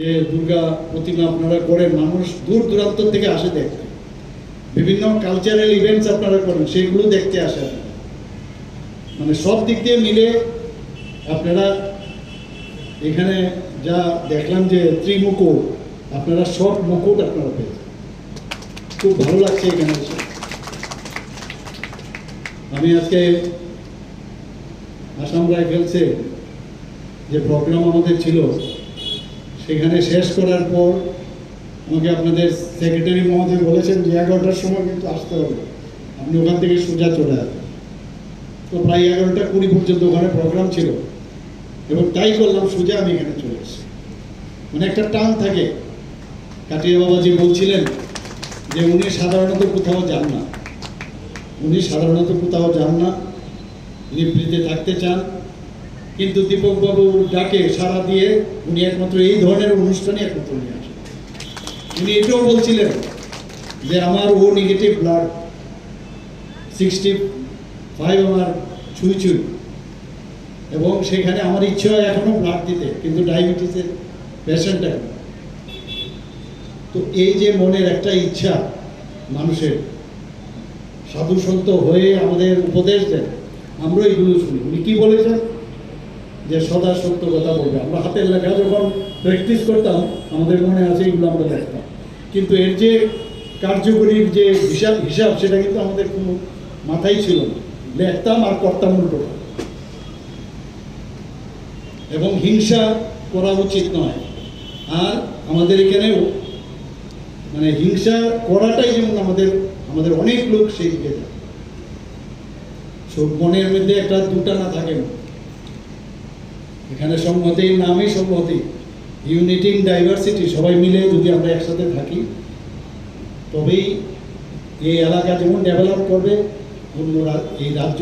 যে দুর্গা প্রতিমা আপনারা করেন, মানুষ দূর দূরান্ত থেকে আসে দেখতে। বিভিন্ন কালচারাল ইভেন্টস আপনারা করেন সেগুলো দেখতে আসে মানে সব দিক দিয়ে মিলে আপনারা এখানে যা দেখলাম যে ত্রিমুকুট, আপনারা সব মুকুট আপনারা পেয়েছেন খুব ভালো লাগছে এখানে এসে। আমি আজকে আসাম রাইফেলসে যে প্রোগ্রাম আমাদের ছিল সেখানে শেষ করার পর আমাকে আপনাদের সেক্রেটারি মহোদয় বলেছেন যে এগারোটার সময় কিন্তু আসতে হবে। আপনি ওখান থেকে সোজা চলে আসবেন। তো প্রায় এগারোটা কুড়ি পর্যন্ত ওখানে প্রোগ্রাম ছিল। এবং তাই করলাম, সোজা আমি এখানে চলে এসেছি মানে একটা টান থাকে। কাটিয়া বাবাজি বলছিলেন যে উনি সাধারণত কোথাও যান না। উনি সাধারণত কোথাও যান না। নিবৃত্তে থাকতে চান কিন্তু দীপকবাবুর ডাকে সাড়া দিয়ে উনি একমাত্র এই ধরনের অনুষ্ঠানে একমাত্র নিয়ে আসেন উনি এটাও বলছিলেন যে আমার O negative blood sixty five আমার ছুঁই ছুঁই। এবং সেখানে আমার ইচ্ছে হয় এখনও ব্লাড দিতে, কিন্তু ডায়াবেটিসের পেশেন্ট এখন তো এই যে মনের একটা ইচ্ছা মানুষের সাধু সন্ত হয়ে আমাদের উপদেশ দেন। আমরা এগুলো শুনি। উনি কি বলেছেন? যে সদা সত্য কথা বলবে। আমরা হাতের লেখা যখন প্র্যাকটিস করতাম, আমাদের মনে আছে এগুলো আমরা লিখতাম কিন্তু এর যে কার্যকরীর যে হিসাব হিসাব, সেটা কিন্তু আমাদের কোনো মাথায় ছিল না। লিখতাম আর করতাম উল্টো। এবং হিংসা করা উচিত নয়। আর আমাদের এখানেও মানে হিংসা করাটাই যেমন আমাদের আমাদের অনেক লোক সেই দিকে যায়। মনের মধ্যে একটা দুটা না থাকে না। এখানে সংহতির নামই সংহতি ইউনিটি ইন ডাইভার্সিটি সবাই মিলে যদি আমরা একসাথে থাকি, তবেই এই এলাকা যেমন ডেভেলপ করবে, অন্য এই রাজ্য